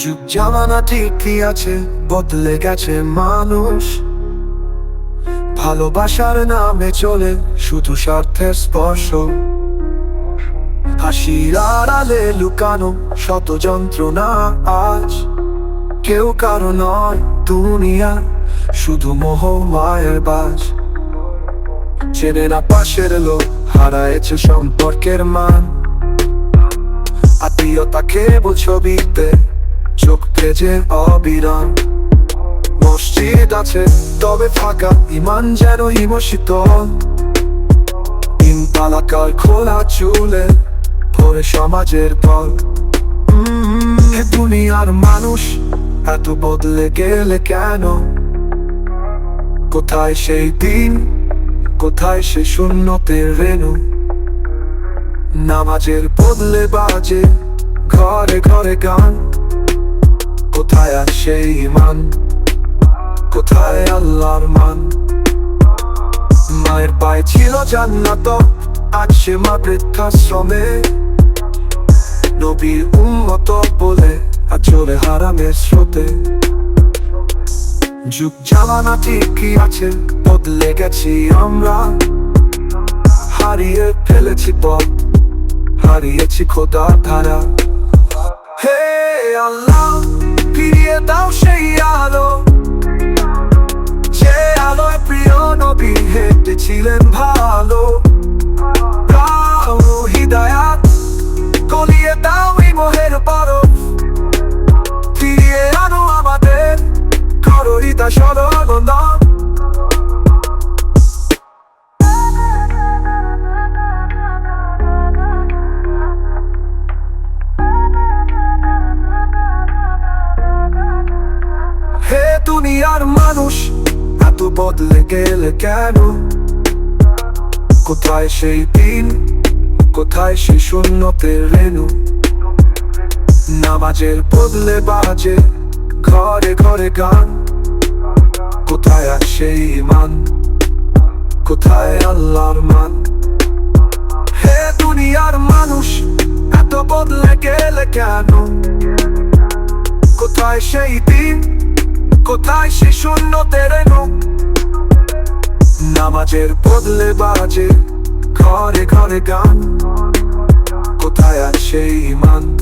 যুগ জামানা ঠিকই আছে, বদলে গেছে মানুষ। ভালোবাসার নামে চলে শুধু স্বার্থের স্পর্শ। হাসির আড়ালে লুকানো শত যন্ত্রণা আজ। কেউ কারও নয় দুনিয়া, শুধু মোহ মায়ের বাজ। চেনে না পাশের লোক, হারায়েছে সম্পর্কের মান। আত্মীয়তাকে ছবিতে চোখ তেজে অবিরাম। মসজিদ আছে, তবে ফাঁকা, ইমান যেন হিমশীতল তিন তালাকার খোলা চুলে ভরে সমাজের পল। দুনিয়ার মানুষ এত বদলে গেলে কেন? কোথায় সেই দিন, কোথায় সে শূন্যতের রেণু? নামাজের বদলে বাজে ঘরে ঘরে গান। কোথায় সেই ইমান? কোথায় আল্লাহর মান? মায়ের পায়ে ছিল জান্নাত, আজ সে মা বৃদ্ধাশ্রমে। নবীর উন্মত বলে আর চলে হারামের স্রোতে। যুগ জ্বালানা ঠিকই আছে, বদলে গেছি আমরা। হারিয়ে ফেলেছি পথ, হারিয়েছি খোদার ধারা। হে တောင်းရှိရလို့ দুনিয়ার মানুষ, এত বদলে গেলে কেন? কোথায় সেই দিন, কোথায় সেই শূন্যতের রেণু? নামাজের বদলে বাজে ঘরে ঘরে গান। কোথায় আর সেই ইমান কোথায় আল্লাহর মান? হে দুনিয়ার মানুষ, এত বদলে গেলে কেন? কোথায় সেই দিন কোথায় সে শূন্য তেরেনো? নামাজের বদলে বাজে, ঘরে ঘরে গান। কোথায় সেই ইমান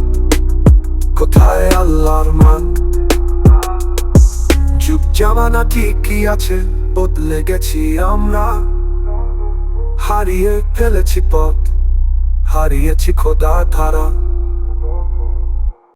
কোথায় আল্লাহর মান? যুগ জামানা ঠিকই আছে, বদলে গেছি আমরা। হারিয়ে ফেলেছি পথ, হারিয়েছি খোদা ধারা।